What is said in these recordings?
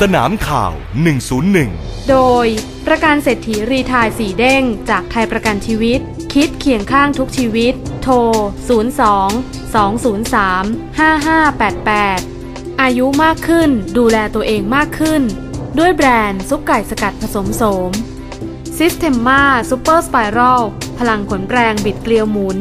สนามข่าว 101 โดย ประกันเศรษฐีรีทายสีเด้ง จากไทยประกันชีวิต คิดเคียงข้างทุกชีวิต โทร 02 203 5588 อายุมากขึ้น ดูแลตัวเองมากขึ้น ด้วยแบรนด์ซุปไก่สกัดผสมโสม ซิสเ e มมาซูเปอร์สไปรัลพลังขนแรงบิดเกลียวหมุน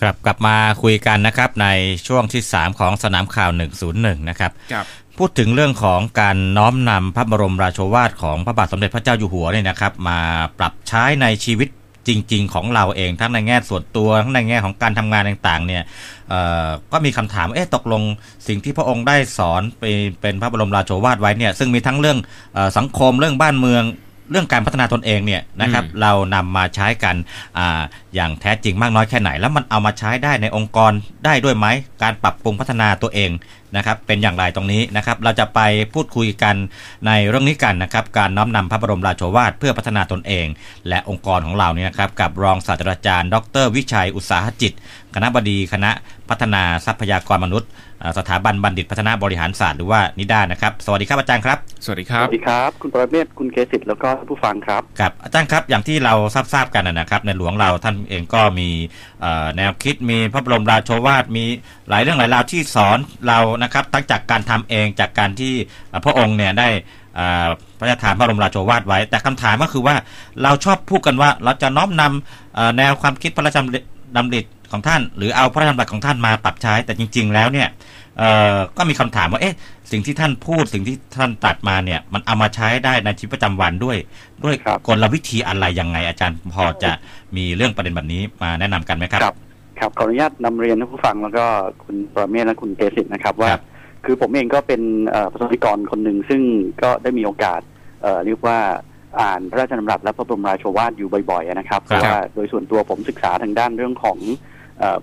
ครับกลับมาคุยกันนะครับในช่วงที่ 3 ของสนามข่าว 101 นะครับครับ พูดถึงเรื่องของการน้อมนำพระบรมราโชวาทของพระบาทสมเด็จพระเจ้าอยู่หัวเนี่ยนะครับ มาปรับใช้ในชีวิตจริง ๆ ของเราเองทั้งในแง่ส่วนตัวทั้งในแง่ของการทำงานต่างๆเนี่ยก็มีคำถามเอ๊ะตกลงสิ่งที่พระองค์ได้สอนไปเป็นพระบรมราโชวาทไว้เนี่ยซึ่งมีทั้งเรื่องอสังคมเรื่องบ้านเมืองเรื่องการพัฒนาตนเองเนี่ยนะครับเรานำมาใช้กันออย่างแท้จริงมากน้อยแค่ไหน แล้วมันเอามาใช้ได้ในองค์กรได้ด้วยไหมการปรับปรุงพัฒนาตัวเอง นะครับเป็นอย่างไรตรงนี้นะครับเราจะไปพูดคุยกันในเรื่องนี้กันนะครับการน้อมนำพระบรมราโชวาทเพื่อพัฒนาตนเอง และองค์กรของเราเนี่ยนะครับกับรองศาสตราจารย์ ดร วิชัยอุตสาหจิต คณะบดีคณะพัฒนาทรัพยากรมนุษย์อ่าสถาบันบัณฑิตพัฒนาบริหารศาสตร์หรือว่านิด้านะครับ สวัสดีครับอาจารย์ครับ สวัสดีคสรับวัสดีครับ คุณประเมศคุณเกษิตแล้วก็ท่านผู้ฟังครับ ครับอาจารย์ครับอย่างที่เราทราบทราบกันนะนะครับ ในหลวงเราท่านเองก็มีเอ่อ แนวคิดมีพระบรมราโชวาทมีหลายเรื่องหลายราวที่สอนเรานะครับทั้งจากการทำเองจากการที่พระองค์เนี่ยได้พระราชทานพระบรมราโชวาทไว้ แต่คำถามก็คือว่าเราชอบพูดกันว่าเราจะน้อมนำเอ่อแนวความคิดพระราชดำริ ของท่าน หรือเอาพระราชดำรัสของท่านมาปรับใช้ แต่จริง ๆ แล้วเนี่ยเอ่อก็มีคำถามว่าเอ๊ะสิ่งที่ท่านพูดสิ่งที่ท่านตรัดมาเนี่ย มันเอามาใช้ได้ในชีวิตประจำวันด้วย ด้วยครับกลวิธีอะไรยังไง อาจารย์พอจะมีเรื่องประเด็นแบบนี้มาแนะนำกันไหมครับ ครับครับขออนุญาตนำเรียนท่านผู้ฟังแล้วก็คุณประเมศและคุณเกษิตนะครับว่าครับคือผมเองก็เป็นเอ่อประสบนิกรคนหนึ่งซึ่งก็ได้มีโอกาสเอ่อเรียกว่าอ่านพระราชดำรัสและพระบรมราโชวาทอยู่บ่อยๆนะครับเพราะว่าโดยส่วนตัวผมศึกษาทางด้านเรื่องของเอ่อ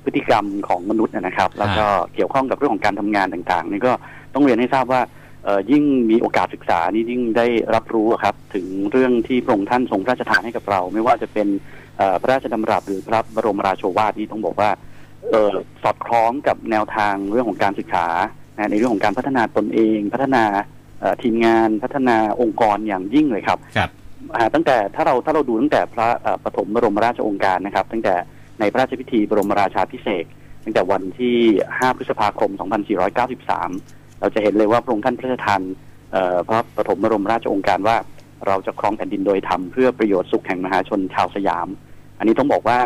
พฤติกรรมของมนุษย์นะครับ แล้วก็เกี่ยวข้องกับเรื่องของการทำงานต่างๆ นี่ก็ต้องเรียนให้ทราบว่าเอ่อยิ่งมีโอกาสศึกษานี่ยิ่งได้รับรู้อะครับ ถึงเรื่องที่พระองค์ท่านทรงพระราชทานให้กับเรา ไม่ว่าจะเป็นเอ่อพระราชดำรัสหรือพระบรมราโชวาทนี่ต้องบอกว่าเอ่อสอดคล้องกับแนวทางเรื่องของการศึกษานะในเรื่องของการพัฒนาตนเอง พัฒนาเอ่อทีมงานพัฒนาองค์กรอย่างยิ่งเลยครับครับอ่าตั้งแต่ถ้าเราถ้าเราดูตั้งแต่พระเอ่อปฐมบรมราชโองการนะครับ ตั้งแต่ ในพระราชพิธีบรมราชาพิเศษกตั้งแต่วันที่ 5 พฤษภาคม 2493 เราจะเห็นเลยว่าพระองค์ท่านพระราชทานเอ่อพระปฐมบรมราชโองการว่าเราจะครองแผ่นดินโดยธรรมเพื่อประโยชน์สุขแห่งมหาชนชาวสยาม อันนี้ต้องบอกว่า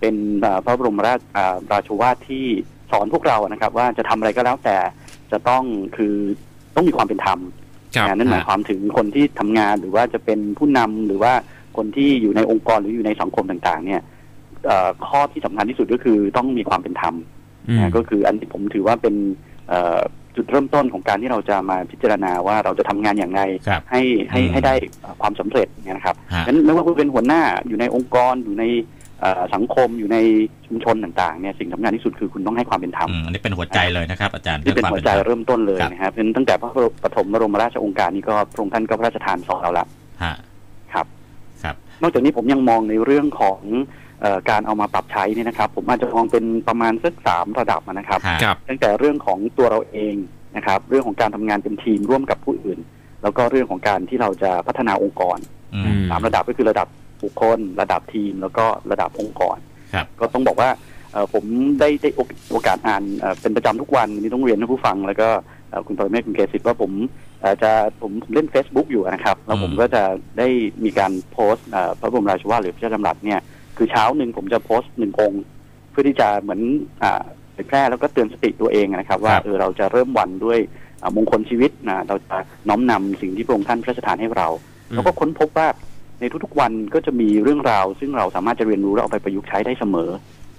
เป็นเอ่อพระบรมราชอ่าราชวาทที่สอนพวกเรานะครับ ว่าจะทำอะไรก็แล้วแต่จะต้องคือต้องมีความเป็นธรรมครับนะนั่นหมายความถึงคนที่ทำงานหรือว่าจะเป็นผู้นำหรือว่าคนที่อยู่ในองค์กรหรืออยู่ในสังคมต่าง ๆ เนี่ยเอ่อ ข้อที่สำคัญที่สุดก็คือต้องมีความเป็นธรรมอืมนะก็คืออันที่ผมถือว่าเป็นเอ่อจุดเริ่มต้นของการที่เราจะมาพิจารณาว่าเราจะทำงานอย่างไรครับให้ให้อืมให้ได้เอ่อความสำเร็จเนี่ยนะครับฮะงั้นไม่ว่าคุณเป็นหัวหน้าอยู่ในองค์กรอยู่ในเอ่อสังคมอยู่ในชุมชนต่างๆเนี่ยสิ่งสำคัญที่สุดคือคุณต้องให้ความเป็นธรรมอืมอันนี้เป็นหัวใจเลยนะครับอาจารย์ที่เป็นความหัวเป็นใจธรรมเริ่มต้นเลยครับนะครับเพราะฉะนั้นตั้งแต่พระปฐมบรมราชโองการนี้ก็พระองค์ท่านก็พระราชทานสอนเราละฮะครับ ครับ นอกจากนี้ผมยังมองในเรื่องของเออ การเอามาปรับใช้เนี่ยนะครับ ผมอาจจะมองเป็นประมาณสักสามระดับนะครับฮะครับตั้งแต่เรื่องของตัวเราเองนะครับ เรื่องของการทำงานเป็นทีมร่วมกับผู้อื่น แล้วก็เรื่องของการที่เราจะพัฒนาองค์กรอืมอืมสามระดับก็คือระดับบุคคล ระดับทีม แล้วก็ระดับองค์กรครับก็ต้องบอกว่าเอ่อผมได้ได้โอกาสอ่านเอ่อเป็นประจำทุกวันอันนี้ต้องเรียนให้ผู้ฟัง แล้วก็เอ่อคุณปรเมศคุณเกศิษว่าผมเอ่อจะผมผมเล่น Facebook อยู่นะครับ แล้วผมอืมก็จะได้มีการโพสต์เอ่อพระบรมราชวาทหรือพระราชดำรัสเนี่ย คือเช้าหนึ่งผมจะโพสต์หนึ่งองค์ เพื่อที่จะเหมือนอ่าเผยแพร่แล้วก็เตือนสติตัวเองนะครับ ว่าครับเออเราจะเริ่มวันด้วยอ่ามงคลชีวิตนะเราจะน้อมนำสิ่งที่พระองค์ท่านพระราชทานให้เราอืมแล้วก็ค้นพบว่าในทุกๆวันก็จะมีเรื่องราว ซึ่งเราสามารถจะเรียนรู้และเอาไปประยุกต์ใช้ได้เสมอ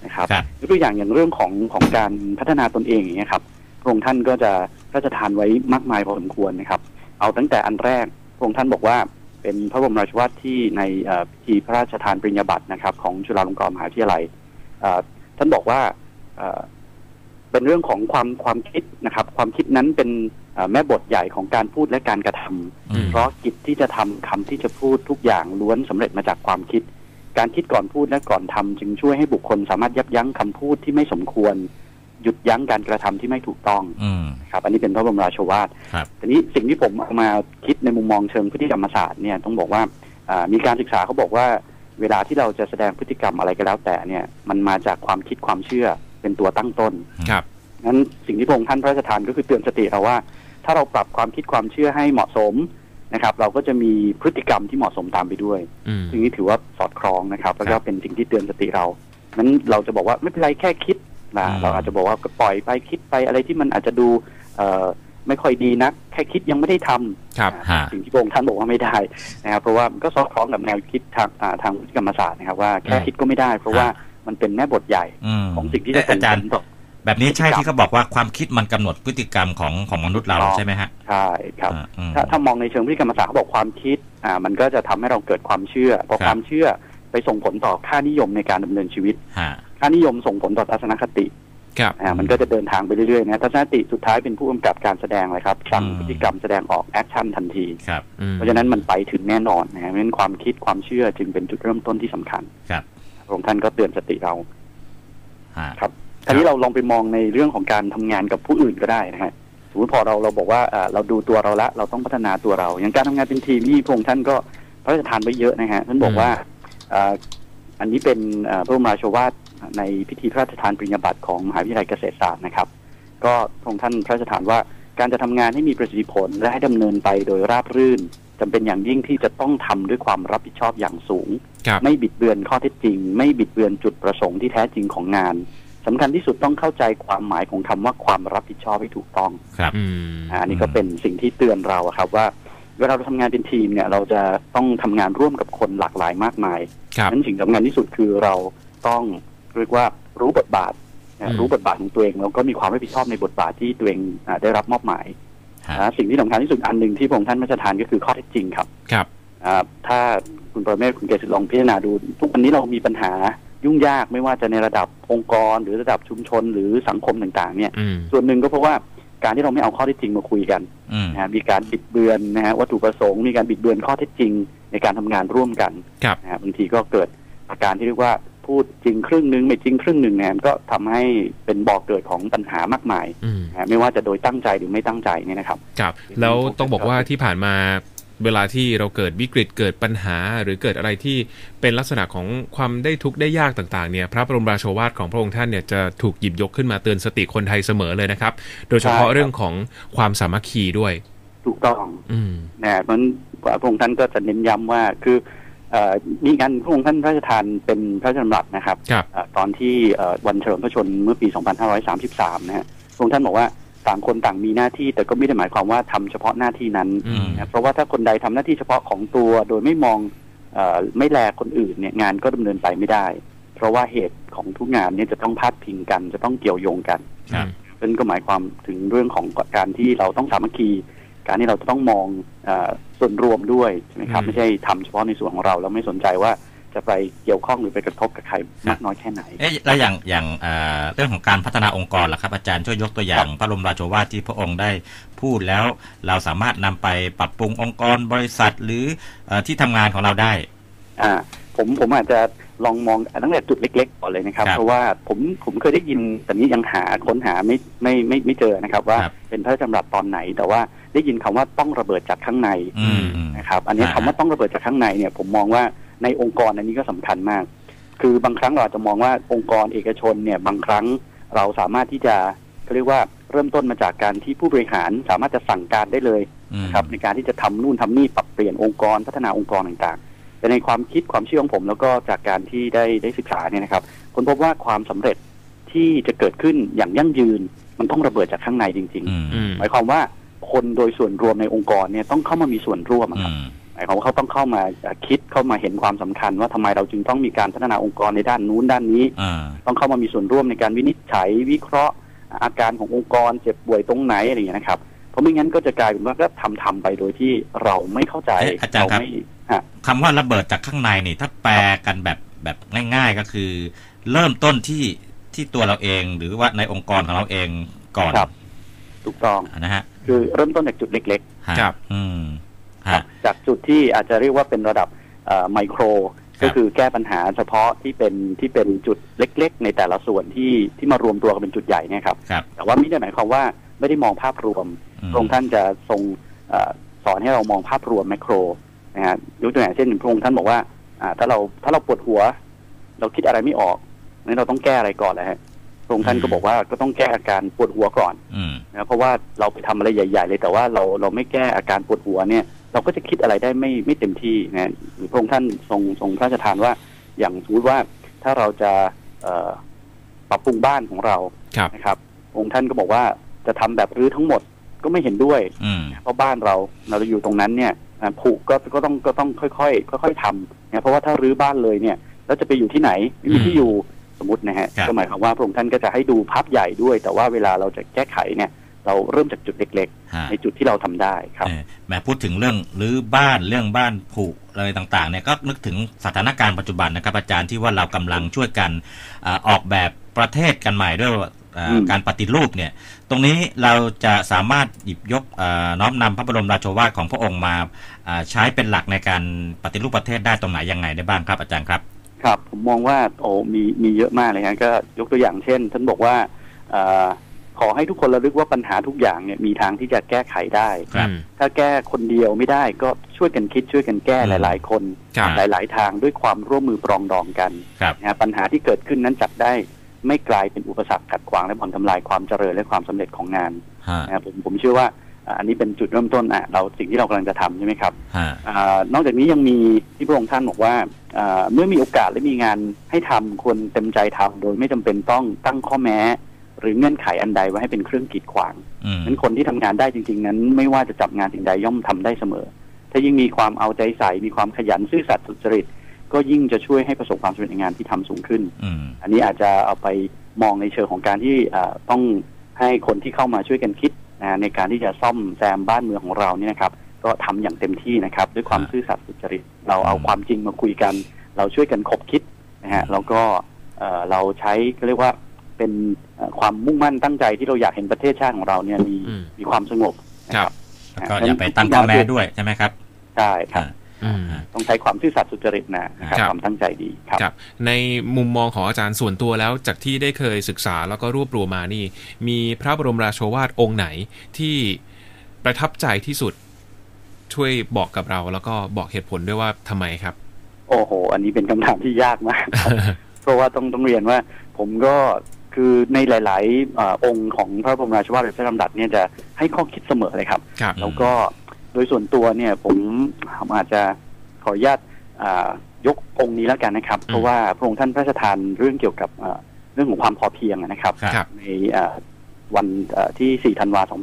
นะครับครับยกตัวอย่างอย่างเรื่องของของการพัฒนาตนเองอย่างเงี้ยครับพระองค์ท่านก็จะพระราชทานไว้มากมายพอสมควรนะครับ เอาตั้งแต่อันแรกพระองค์ท่านบอกว่า เป็นพระบรมราชวาทที่ในเอ่อพิธีพระราชทานปริญญาบัตรนะครับ ของจุฬาลงกรณ์มหาวิทยาลัยเอ่อท่านบอกว่าเอ่อเป็นเรื่องของความความคิดนะครับ ความคิดนั้นเป็นเอ่อแม่บทใหญ่ของการพูดและการกระทำอืมเพราะกิจที่จะทำคำที่จะพูดทุกอย่างล้วนสำเร็จมาจากความคิด การคิดก่อนพูดและก่อนทำจึงช่วยให้บุคคลสามารถยับยั้งคำพูดที่ไม่สมควร หยุดยั้งการกระทำที่ไม่ถูกต้องอืมครับอันนี้เป็นพระบรมราโชวาทครับทีนี้สิ่งที่ผมเอามาคิดในมุมมองเชิงพฤติกรรมศาสตร์เนี่ยต้องบอกว่าอ่ามีการศึกษาเขาบอกว่า เวลาที่เราจะแสดงพฤติกรรมอะไรก็แล้วแต่เนี่ยมันมาจากความคิดความเชื่อเป็นตัวตั้งต้นครับงั้นสิ่งที่พระองค์ท่านพระราชทานก็คือเตือนสติเราว่า ถ้าเราปรับความคิดความเชื่อให้เหมาะสมนะครับ เราก็จะมีพฤติกรรมที่เหมาะสมตามไปด้วยอืมซึ่งนี้ถือว่าสอดคล้องนะครับ แล้วคก็รับเป็นสิ่งที่เตือนสติเรานั้นเราจะบอกว่าไม่เป็นไรแค่คิด นะอืมเราอาจจะบอกว่าก็ปล่อยไปคิดไปอะไรที่มันอาจจะดูเอ่อไม่ค่อยดีนักแค่คิดยังไม่ได้ทำครับฮะสิ่งที่พระองค์ท่านบอกว่าไม่ได้นะครับเพราะว่ามันก็สอดคล้องกับแนวคิดทางอ่าทางพฤติกรรมศาสตร์นะครับ ว่าแค่อืมคิดก็ไม่ได้ เพราะว่ามันเป็นแม่บทใหญ่อืมของสิ่งที่จะเอ๊ะอาจารย์ส่งผลต่อแบบนี้ใช่ที่เขาบอกว่าความคิดมันกำหนดพฤติกรรมของของมนุษย์เราถูกต้องใช่ไหมฮะใช่ครับอ่าอืมถ้าถ้ามองในเชิงพฤติกรรมศาสตร์เขาบอกความคิดอ่ามันก็จะทำให้เราเกิดความเชื่อพอครับความเชื่อไปส่งผลต่อค่านิยมในการดำเนินชีวิตฮะ ค่านิยมส่งผลต่อทัศนคติครับอ่ามันก็จะเดินทางไปเรื่อยๆนะทัศนคติสุดท้ายเป็นผู้กำกับการแสดงเลยครับสั่งอืมพฤติกรรมแสดงออกแอคชั่นทันทีครับอืมเพราะฉะนั้นมันไปถึงแน่นอนนะฮะเพราะฉะนั้นความคิดความเชื่อจึงเป็นจุดเริ่มต้นที่สำคัญครับพระองค์ท่านก็เตือนสติเราฮะครับทีนี้เราลองไปมองในเรื่องของการทำงานกับผู้อื่นก็ได้นะฮะสมมติพอเราเราบอกว่าอ่าเราดูตัวเราละ เราต้องพัฒนาตัวเรา อย่างการทำงานเป็นทีมนี่พระองค์ท่านก็พระราชทานไว้เยอะนะฮะท่านบอกว่าอ่าอันนี้เป็นอ่าพระบรมราโชวาท ในพิธีพระราชทานปริญญาบัตรของมหาวิทยาลัยเกษตรศาสตร์นะครับ ก็พระองค์ท่านพระราชทานว่าการจะทำงานให้มีประสิทธิผลและให้ดำเนินไปโดยราบรื่นจำเป็นอย่างยิ่งที่จะต้องทำด้วยความรับผิดชอบอย่างสูงครับไม่บิดเบือนข้อเท็จจริง ไม่บิดเบือนจุดประสงค์ที่แท้จริงของงานสำคัญที่สุดต้องเข้าใจความหมายของคำว่าความรับผิดชอบให้ถูกต้องครับอืมอ่าอันนี้ก็เป็นสิ่งที่เตือนเราอะครับว่าเวลาเราทำงานเป็นทีมเนี่ย เราจะต้องทำงานร่วมกับคนหลากหลายมากมายครับนั้นสิ่งสำคัญที่สุดคือเราต้อง เรียกว่ารู้บทบาทนะอืมรู้บทบาทของตัวเองแล้วก็มีความรับผิดชอบในบทบาทที่ตัวเองอ่าได้รับมอบหมายฮะอ่าสิ่งที่สำคัญที่สุดอันหนึ่งที่พระองค์ท่านพระราชทานก็คือข้อเท็จจริงครับครับอ่าถ้าคุณประเมศคุณเกษตรลองพิจารณาดู ทุกวันนี้เรามีปัญหายุ่งยากไม่ว่าจะในระดับองค์กร หรือระดับชุมชนหรือสังคมต่างๆ เนี่ยอืมส่วนหนึ่งก็เพราะว่าการที่เราไม่เอาข้อเท็จจริงมาคุยกันอืมนะฮะมีการบิดเบือนนะฮะวัตถุประสงค์มีการบิดเบือนข้อเท็จจริงในการทำงานร่วมกันครับนะฮะบางทีก็เกิดอาการที่เรียกว่า พูดจริงครึ่งหนึ่งไม่จริงครึ่งหนึ่งเนี่ยมันก็ทำให้เป็นบ่อกเกิดของปัญหามากมายอืมนะฮะไม่ว่าจะโดยตั้งใจหรือไม่ตั้งใจเนี่ยนะครับครับแล้วต้องบอกว่าที่ผ่านมาเวลาที่เราเกิดวิกฤตเกิดปัญหา หรือเกิดอะไรที่เป็นลักษณะของความได้ทุกข์ได้ยากต่างๆเนี่ยพระบรมราโชวาทของพระองค์ท่านเนี่ยจะถูกหยิบยกขึ้นมาเตือนสติคนไทยเสมอเลยนะครับ โดยเฉพาะใช่ครับเรื่องของความสามัคคีด้วย ถูกต้องอืมนะเพราะฉะนั้นพระองค์ท่านก็จะเน้นย้ำว่าคือเอ่อ มีการพระองค์ท่านพระราชทานเป็นพระราชดำรัสนะครับครับเอ่อตอนที่เอ่อวันเฉลิมพระชนม์เมื่อปี 2533 นะฮะพระองค์ท่านบอกว่าต่างคนต่างมีหน้าที่แต่ก็ไม่ได้หมายความว่าทำเฉพาะหน้าที่นั้นอืมนะเพราะว่าถ้าคนใดทำหน้าที่เฉพาะของตัวโดยไม่มองเอ่อไม่แลคนอื่นเนี่ยงานก็ดำเนินไปไม่ได้ เพราะว่าเหตุของทุกงานเนี่ยจะต้องพาดพิงกัน จะต้องเกี่ยวโยงกันครับซึ่งก็หมายความถึงเรื่องของการที่เราต้องสามัคคี การที่เราจะต้องมองเออส่วนรวมด้วยใช่ไหมครับอืมไม่ใช่ทำเฉพาะในส่วนของเรา แล้วไม่สนใจว่าจะไปเกี่ยวข้องหรือไปกระทบกับใครมากน้อยแค่ไหน เอ๊ะแล้วอย่างอย่างเอ่อเรื่องของการพัฒนาองค์กรล่ะครับ อาจารย์ช่วยยกตัวอย่างพระบรมราโชวาทที่พระองค์ได้พูดแล้ว เราสามารถนำไปปรับปรุงองค์กรบริษัทหรือเอ่อที่ทำงานของเราได้ อ่า ผมผมอาจจะ ลองมองตั้งแต่จุดเล็กๆก่อนเลยนะครับ ครับเพราะว่าผมผมเคยได้ยินแต่นี้ยังหาค้นหาไม่ไม่ไม่ไม่เจอนะครับ ว่าครับ เป็นพระราชดำรัสตอนไหน แต่ว่าได้ยินคำว่าต้องระเบิดจากข้างในอืมอืม นะครับ อันนี้อ่าคำว่าต้องระเบิดจากข้างในเนี่ย ผมมองว่าในองค์กรอันนี้ก็สำคัญมาก คือบางครั้งเราอาจจะมองว่าองค์กรเอกชนเนี่ยบางครั้งเราสามารถที่จะเขาเรียกว่าเริ่มต้นมาจากการที่ผู้บริหารสามารถจะสั่งการได้เลยอืมนะครับในการที่จะทำนู่นทำนี่ปรับเปลี่ยนองค์กรพัฒนาองค์กรต่างๆ แต่ในความคิดความเชื่อของผม แล้วก็จากการที่ได้ได้ศึกษาเนี่ยนะครับคนพบว่าความสำเร็จที่จะเกิดขึ้นอย่างยั่งยืน มันต้องระเบิดจากข้างในจริงอืมอืมๆหมายความว่าคนโดยส่วนรวมในองค์กรเนี่ยต้องเข้ามามีส่วนร่วมอะอืครับมหมายความว่าเขาต้องเข้ามาเอ่อคิดเข้ามาเห็นความสำคัญ ว่าทำไมเราจึงต้องมีการพัฒนาองค์กรในด้านนู้นด้านนี้อ่าต้องเข้ามามีส่วนร่วมในการวินิจฉัยวิเคราะห์อาการขององค์กรเจ็บป่วยตรงไหนอะไรอย่างเงี้ยนะครับ เพราะไม่งั้นก็จะกลายเป็นว่าก็ทำทำไปโดยที่เราไม่เข้าใจเอ๊ะอาจารย์ครับไม่ฮะ คำว่าระเบิดจากข้างในนี่ ถ้าแปลกันแบบแบบง่าย ๆก็คือ เริ่มต้นที่ที่ตัวเราเอง หรือว่าในองค์กรของเราเองก่อนครับถูกต้องนะฮะคือเริ่มต้นจากจุดเล็กฮะครับ อืมๆครัฮะบจากจุดที่อาจจะเรียกว่าเป็นระดับไมโครก็คือแก้ปัญหาเฉพาะที่เป็นที่เป็นจุดเล็ก ๆ ในแต่ละส่วนที่ที่มารวมตัวกันเป็นจุดใหญ่เนี่ยครับครับแต่ว่าไม่ได้หมายความว่าไม่ได้มองภาพรวมอืมพระองค์ท่านจะทรงเออสอนให้เรามองภาพรวมแมกโร นะฮะยกตัวอย่างเช่นพระองค์ท่านบอกว่าอ่า ถ้าเราถ้าเราปวดหัว เราคิดอะไรไม่ออกนั้นเราต้องแก้อะไรก่อนเลยฮะพระองค์ท่านก็บอกว่าก็ต้องแก้อาการปวดหัวก่อนอืมนะเพราะว่าเราไปทำอะไรใหญ่ ๆ เลยแต่ว่าเราเราไม่แก้อาการปวดหัวเนี่ย เราก็จะคิดอะไรได้ไม่ไม่เต็มที่นะหรือพระองค์ท่านทรงทรงพระราชทานว่า อย่างสมมติว่าถ้าเราจะเอ่อปรับปรุงบ้านของเราครับนะครับ องค์ท่านก็บอกว่าจะทำแบบรื้อทั้งหมดก็ไม่เห็นด้วยอืมเพราะบ้านเราเราอยู่ตรงนั้นเนี่ย อ่าผุก็ก็ต้องก็ต้องค่อยๆค่อยๆทำนะเพราะว่าถ้ารื้อบ้านเลยเนี่ยแล้วจะไปอยู่ที่ไหนไม่มีที่อยู่สมมตินะฮะครับก็หมายความว่าพระองค์ท่านก็จะให้ดูภาพใหญ่ด้วย แต่ว่าเวลาเราจะแก้ไขเนี่ยเราเริ่มจากจุดเล็กฮะๆในจุดที่เราทำได้ครับเออแหมพูดถึงเรื่องรื้อบ้านเรื่องบ้านผุอะไรต่างๆเนี่ยก็นึกถึงสถานการณ์ปัจจุบันนะครับอาจารย์ที่ว่าเรากำลังช่วยกันอาออกแบบประเทศกันใหม่ด้วยอ่าอืม การปฏิรูปเนี่ย ตรงนี้เราจะสามารถหยิบยกอ่าน้อมนำพระบรมราโชวาทของพระองค์มาอ่าใช้เป็นหลักในการปฏิรูปประเทศได้ตรงไหนยังไงได้บ้างครับอาจารย์ครับ ครับผมมองว่าโอ้มีมีเยอะมากเลยฮะก็ยกตัวอย่างเช่น ท่านบอกว่าเออขอให้ทุกคนระลึกว่าปัญหาทุกอย่างเนี่ยมีทางที่จะแก้ไขได้ครับอืมถ้าแก้คนเดียวไม่ได้ก็ช่วยกันคิดช่วยกันแก้อืมหลาย ๆ คนครับหลาย ๆ ทางด้วยความร่วมมือปรองดองกันครับนะฮะปัญหาที่เกิดขึ้นนั้นจับได้ ไม่กลายเป็นอุปสรรคขัดขวางและผ่อนทำลายความเจริญและความสำเร็จของงานฮะนะครับผมผมเชื่อว่าอ่าอันนี้เป็นจุดเริ่มต้นอะเราสิ่งที่เรากำลังจะทำใช่ไหมครับฮะอานอกจากนี้ยังมีที่พระองค์ท่านบอกว่าอ่าเมื่อมีโอกาสและมีงานให้ทำควรเต็มใจทำโดยไม่จำเป็นต้องตั้งข้อแม้ หรือเงื่อนไขอันใดไว้ให้เป็นเครื่องกีดขวางอืมนั้นคนที่ทำงานได้จริง ๆ นั้น ไม่ว่าจะจับงานสิ่งใดย่อมทำได้เสมอ ถ้ายิ่งมีความเอาใจใส่มีความขยันซื่อสัตย์สุจริต ก็ยิ่งจะช่วยให้ประสบความสำเร็จในงานที่ทำสูงขึ้นอืมอันนี้อาจจะเอาไปมองในเชิงของการที่อ่าต้องให้คนที่เข้ามาช่วยกันคิดนะในการที่จะซ่อมแซมบ้านเมืองของเราเนี่ยนะครับ ก็ทำอย่างเต็มที่นะครับ ด้วยความอ่าซื่อสัตย์สุจริตเราเอาอืมความจริงมาคุยกัน เราช่วยกันคบคิดนะฮะแล้วก็เอ่อเราใช้เขาเรียกว่าเป็นเอ่อความมุ่งมั่นตั้งใจที่เราอยากเห็นประเทศชาติของเราเนี่ยมีอืมมีความสงบนะคครัรับบแล้วก็อย่าไปตั้งข้อแม้ด้วยใช่ไหมครับใช่ครับอืม ต้องใช้ความซื่อสัตย์สุจริตนะนะครับครับความตั้งใจดีครับครับในมุมมองของอาจารย์ส่วนตัวแล้วจากที่ได้เคยศึกษาแล้วก็รวบรวมมานี่ มีพระบรมราโชวาทองค์ไหนที่ประทับใจที่สุดช่วยบอกกับเรา แล้วก็บอกเหตุผลด้วยว่าทำไมครับ โอ้โห อันนี้เป็นคำถามที่ยากมากครับเพราะว่าต้องต้องเรียนว่า ผมก็คือในหลายๆเอ่อองค์ของพระบรมราชวาทหรือพระลำดับเนี่ยจะให้ข้อคิดเสมอเลยครับครับแล้วก็ โดยส่วนตัวเนี่ยผมผมอาจจะขออนุญาตอ่ายกองค์นี้แล้วกันนะครับอืมเพราะว่าพระองค์ท่านพระราชทานเรื่องเกี่ยวกับอ่าเรื่องของความพอเพียงนะครับครับในอ่าวันเอ่อที่ 4 ธันวาคม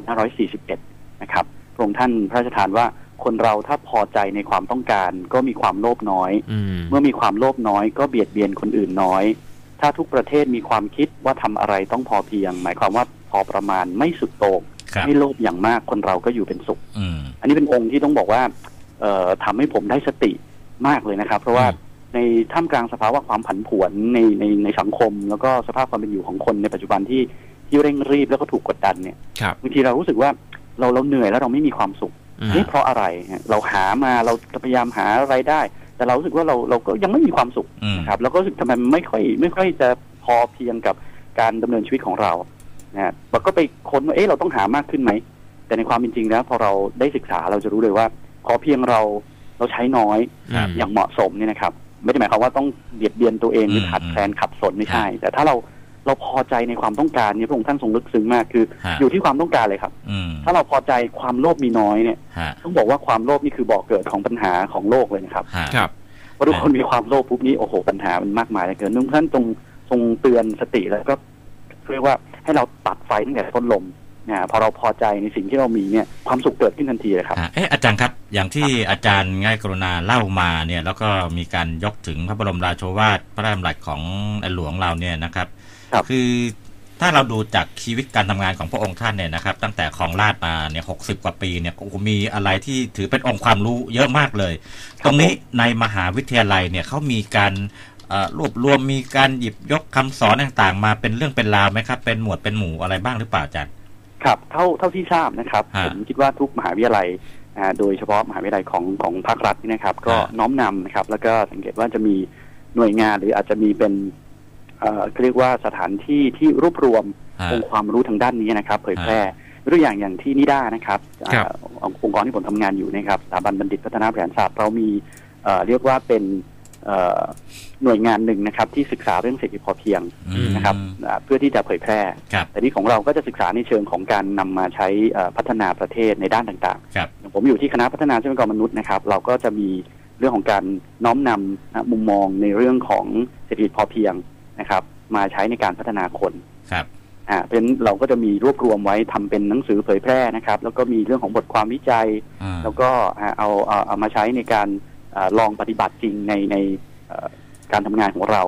2541 นะครับ พระองค์ท่านพระราชทานว่าคนเราถ้าพอใจในความต้องการ ก็มีความโลภน้อยอืมเมื่อมีความโลภน้อย ก็เบียดเบียนคนอื่นน้อย ถ้าทุกประเทศมีความคิดว่าทำอะไรต้องพอเพียง หมายความว่าพอประมาณไม่สุดโต่งครับ ไม่โลภอย่างมากคนเราก็อยู่เป็นสุขอืมอันนี้เป็นองค์ที่ต้องบอกว่า เอ่อทำให้ผมได้สติมากเลยนะครับ เพราะว่าอืมในท่ามกลางสภาวะความผันผวนในในในสังคม แล้วก็สภาพความเป็นอยู่ของคนในปัจจุบันที่ที่เร่งรีบแล้วก็ถูกกดดันเนี่ยครับบางทีเรารู้สึกว่าเราเราเหนื่อยแล้วเราไม่มีความสุขอืมนี่เพราะอะไรฮะเราหามาเราพยายามหาอะไรายได้ แต่เรารู้สึกว่าเราเราก็ยังไม่มีความสุขอืมนะครับแล้วก็รู้สึกทำไมมันไม่ค่อยไม่ค่อยจะพอเพียงกับการดำเนินชีวิตของเรา นะฮะเราก็ไปค้นว่าเอ๊ะเราต้องหามากขึ้นไหม แต่ในความเป็นจริงแล้วพอเราได้ศึกษาเราจะรู้เลยว่าพอเพียงเราเราใช้น้อยครับ อย่างเหมาะสมเนี่ยนะครับ ไม่ได้หมายความว่าต้องเบียดเบียนตัวเองหรือขาดแคลนขัดสนไม่ใช่ แต่ถ้าเราเราพอใจในความต้องการเนี่ยพระองค์ท่านทรงลึกซึ้งมากคือ ฮะ อยู่ที่ความต้องการเลยครับ อืมถ้าเราพอใจความโลภมีน้อยเนี่ยฮะต้องบอกว่าความโลภนี่คือบ่อกเกิดของปัญหาของโลกเลยนะครับ ฮะ ครับเพราะทุกคนมีความโลภปุ๊บนี้โอ้โหปัญหามันมากมายเหลือเกินนุ่ท่านทรงทรงเตือนสติแล้วก็เรียกว่า ให้เราตัดไฟตั้งแต่ต้นลมนะพอเราพอใจในสิ่งที่เรามีเนี่ยความสุขเกิดขึ้นทันทีเลยครับฮะเอ๊ะอาจารย์ครับ อย่างที่อาจารย์ง่ายกรุณาเล่ามาเนี่ยแล้วก็มีการยกถึงพระบรมราโชวาทพระราชดำรัสของในหลวงเราเนี่ยนะครับครับคือถ้าเราดูจากชีวิตการทำงานของพระองค์ท่านเนี่ยนะครับ ตั้งแต่ครองราชย์มาเนี่ยหกสิบกว่าปีเนี่ยโอ้โหมีอะไรที่ถือเป็นองค์ความรู้เยอะมากเลย ตรงนี้ในมหาวิทยาลัยเนี่ยเขามีการเอ่อ รวบรวมมีการหยิบยกคำสอนต่างๆ มาเป็นเรื่องเป็นราวไหมครับ เป็นหมวดเป็นหมู่อะไรบ้างหรือเปล่าอาจารย์ครับเท่าเท่าที่ทราบนะครับฮะผมคิดว่าทุกมหาวิทยาลัยอ่าโดยเฉพาะมหาวิทยาลัยของของภาครัฐนี่นะครับ ก็ฮะน้อมนำนะครับ แล้วก็สังเกตว่าจะมีหน่วยงานหรืออาจจะมีเป็นเอ่อเรียกว่าสถานที่ที่รวบรวมฮะองค์ความรู้ทางด้านนี้นะครับ เผยแพร่ตัวอย่างอย่างที่นิด้านะครับครับอ่าองค์กรที่ผมทำงานอยู่นะครับสถาบันบัณฑิตพัฒนาแผนศาสตร์เรามีเอ่อเรียกว่าเป็นเอ่อ หน่วยงานหนึ่งนะครับ ที่ศึกษาเรื่องเศรษฐกิจพอเพียงอืมนะครับอ่าเพื่อที่จะเผยแพร่ครับแต่นี่ของเราก็จะศึกษาในเชิงของการนำมาใช้เอ่อพัฒนาประเทศในด้านต่างครับๆอย่างผมอยู่ที่คณะพัฒนาทรัพยากรมนุษย์นะครับ เราก็จะมีเรื่องของการน้อมนำนะมุมมองในเรื่องของเศรษฐกิจพอเพียงนะครับ มาใช้ในการพัฒนาคนครับอ่าเพราะฉะนั้นเราก็จะมีรวบรวมไว้ทำเป็นหนังสือเผยแพร่นะครับ แล้วก็มีเรื่องของบทความวิจัยอ่าแล้วก็อ่าเอาเอาเอามาใช้ในการอา ลองปฏิบัติจริงในในเอ่อการทำงานของเรา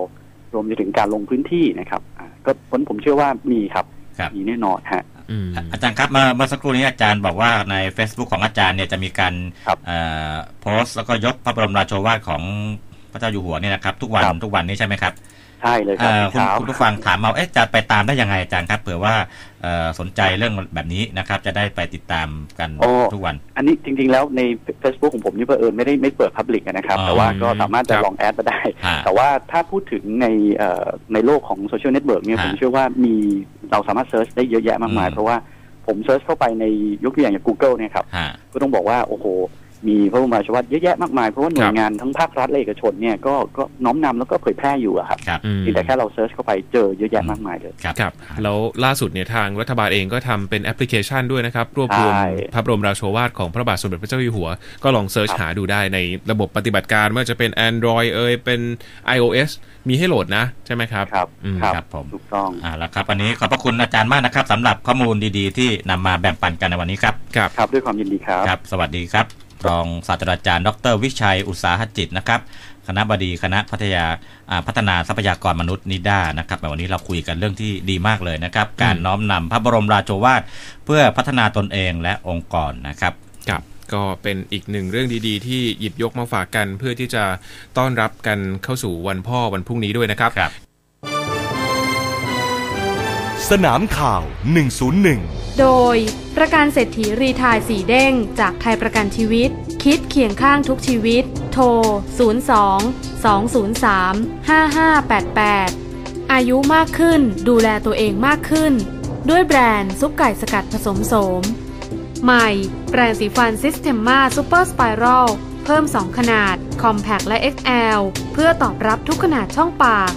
รวมไปถึงการลงพื้นที่นะครับอ่าก็ผมผมเชื่อว่ามีครับครับมีแน่นอนฮะอืมอาจารย์ครับเมื่อเมื่อสักครู่นี้อาจารย์บอกว่าใน Facebook ของอาจารย์เนี่ยจะมีการครับเอ่อโพสต์แล้วก็ยกพระบรมราโชวาทของพระเจ้าอยู่หัวเนี่ยนะครับ ทุกวันครับทุกวันนี้ใช่ไหมครับใช่เลยครัเอ่บอคุณเช้าคุณผู้ฟังถามมาเอ๊ะจะไปตามได้ยังไงอาจารย์ครับเผื่อว่าเอ่อ สนใจเรื่องแบบนี้นะครับ จะได้ไปติดตามกันโอ้ทุกวัน อันนี้จริง ๆ แล้วใน Facebook ของผมนี่เผอิญไม่ได้ไม่เปิดพับลิกนะครับอ๋อแต่ว่าก็สามารถจะครับลองแอดมาได้ฮะแต่ว่าถ้าพูดถึงในเอ่อในโลกของโซเชียลเน็ตเวิร์กเนี่ยฮะผมเชื่อว่ามีเราสามารถเซิร์ชได้เยอะแยะมากมายอืมเพราะว่าผมเซิร์ชเข้าไปในยกตัวอย่างอย่าง Google เนี่ยครับฮะก็ต้องบอกว่าโอ้โห มีพระบรมราโชวาทเยอะแยะมากมายเพราะว่าหน่วคยรับงานทั้งภาครัฐและเอกชนเนี่ยก็ก็น้อมนำแล้วก็เผยแพร่อยู่อะครับครับอืมเพียงแต่แค่เราเซิร์ชเข้าไปเจอเยอะแยะมากมายเลยครับครับแล้วล่าสุดเนี่ยทางรัฐบาลเองก็ทำเป็นแอปพลิเคชันด้วยนะครับ รวบรวมใช่พระบรมราโชวาทของพระบาทสมเด็จพระเจ้าอยู่หัว ก็ลองเซิร์ชครับหาดูได้ในระบบปฏิบัติการไม่ว่าจะเป็น Android เอ่ยเป็น iOS มีให้โหลดนะใช่ไหมครับ ครับอืมครับผมถูกต้องอ่าแล้วครับวันนี้ขอบพระคุณอาจารย์มากนะครับสำหรับข้อมูลดีๆ ที่นำมาแบ่งปันกันในวันนี้ครับ ครับครับด้วยความยินดีครับครับ สวัสดีครับ รองศาสตราจารย์ ดร วิชัยอุตสาหจิตนะครับ คณะบดีคณะพัทยาอ่าพัฒนาทรัพยากรมนุษย์นิด้านะครับในวันนี้เราคุยกันเรื่องที่ดีมากเลยนะครับ การน้อมนำพระบรมราโชวาทเพื่อพัฒนาตนเองและองค์กรนะครับครับก็เป็นอีกหนึ่งเรื่องดีๆ ที่หยิบยกมาฝากกันเพื่อที่จะต้อนรับกันเข้าสู่วันพ่อวันพรุ่งนี้ด้วยนะครับครับสนามข่าว 101 โดย ประกันเศรษฐีรีทายสีเด้ง จากไทยประกันชีวิต คิดเคียงข้างทุกชีวิต โทร 02 203 5588 อายุมากขึ้นดูแลตัวเองมากขึ้น ด้วยแบรนด์ซุปไก่สกัดผสมโสม ใหม่ แปรงสีฟันซิสเ e มมาซูเปอร์สไปรัลเพิ่ม 2 ขนาด Compact และ XL เพื่อตอบรับทุกขนาดช่องปาก